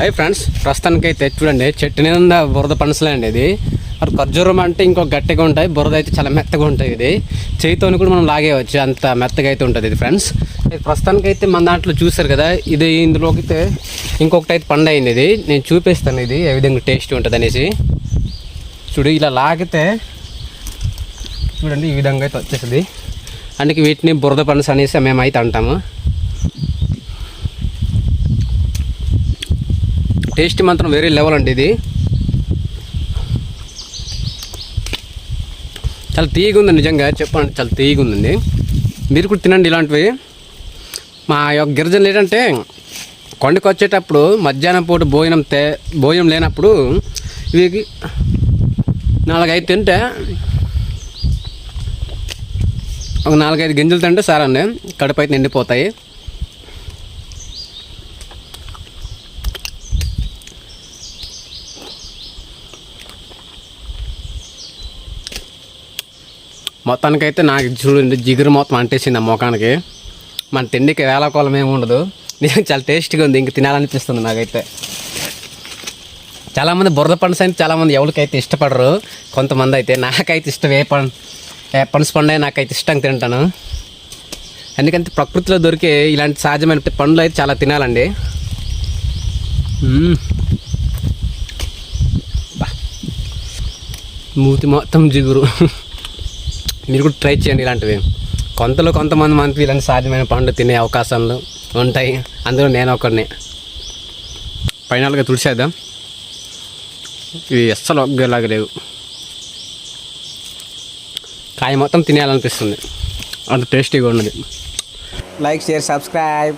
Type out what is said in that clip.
అయ్యి ఫ్రెండ్స్ ప్రస్తుతానికి అయితే చూడండి చెట్టు నిండా బురద పనసలే అండి ఇది. మరి ఖర్జూరం అంటే ఇంకో గట్టిగా ఉంటాయి బురద అయితే చాలా మెత్తగా ఉంటుంది ఇది. చేయితోని కూడా మనం లాగేయవచ్చు అంత మెత్తగా అయితే ఉంటుంది ఇది ఫ్రెండ్స్. ఇది ప్రస్తుతానికి అయితే మన దాంట్లో చూసారు కదా ఇది ఇందులోకి అయితే ఇంకొకటి అయితే పండు అయింది ఇది. నేను చూపిస్తాను ఇది ఏ విధంగా టేస్ట్ ఉంటుంది అనేసి చూడు ఇలా లాగితే చూడండి ఈ విధంగా అయితే వచ్చేస్తుంది. అందుకే వీటిని బురద పనస అనేసి మేమైతే అంటాము. టేస్ట్ మాత్రం వేరే లెవెల్ అండి ఇది. చాలా తీయగా ఉంది నిజంగా చెప్పండి చాలా తీయగా ఉందండి మీరు కూడా తినండి ఇలాంటివి. మా యొక్క గిరిజనులు ఏంటంటే కొండకు వచ్చేటప్పుడు మధ్యాహ్నం పూట భోజనం తే భోజనం లేనప్పుడు ఇవి నాలుగైదు తింటే ఒక నాలుగైదు గింజలు తింటే సారండి కడుపు అయితే నిండిపోతాయి. మొత్తానికైతే నాకు చూడండి జిగురు మొత్తం అంటేసింది ఆ ముఖానికి. మన తిండికి వేళకోళం ఏమి ఉండదు. నిజంగా చాలా టేస్ట్గా ఉంది ఇంక తినాలనిపిస్తుంది నాకైతే. చాలామంది బురద పండ్స్ అయితే చాలామంది ఎవరికైతే ఇష్టపడరు కొంతమంది అయితే నాకైతే ఇష్టం ఏ పండు ఏ పండ్స్ పండు నాకైతే ఇష్టంగా తింటాను. ఎందుకంటే ప్రకృతిలో దొరికే ఇలాంటి సహజమైన పండ్లు అయితే చాలా తినాలండి. మూతి మొత్తం జిగురు. మీరు కూడా ట్రై చేయండి ఇలాంటివి. కొంతలో కొంతమంది మనకి ఇలాంటి సాధ్యమైన పండు తినే అవకాశాలు ఉంటాయి. అందులో నేను ఒకరిని ఫైనల్గా తుడిచేద్దాం. ఇవి అస్సలు ఒగ్గేలాగా లేవు. కాయ మొత్తం తినేయాలనిపిస్తుంది. అంత టేస్టీగా ఉన్నది. Like share subscribe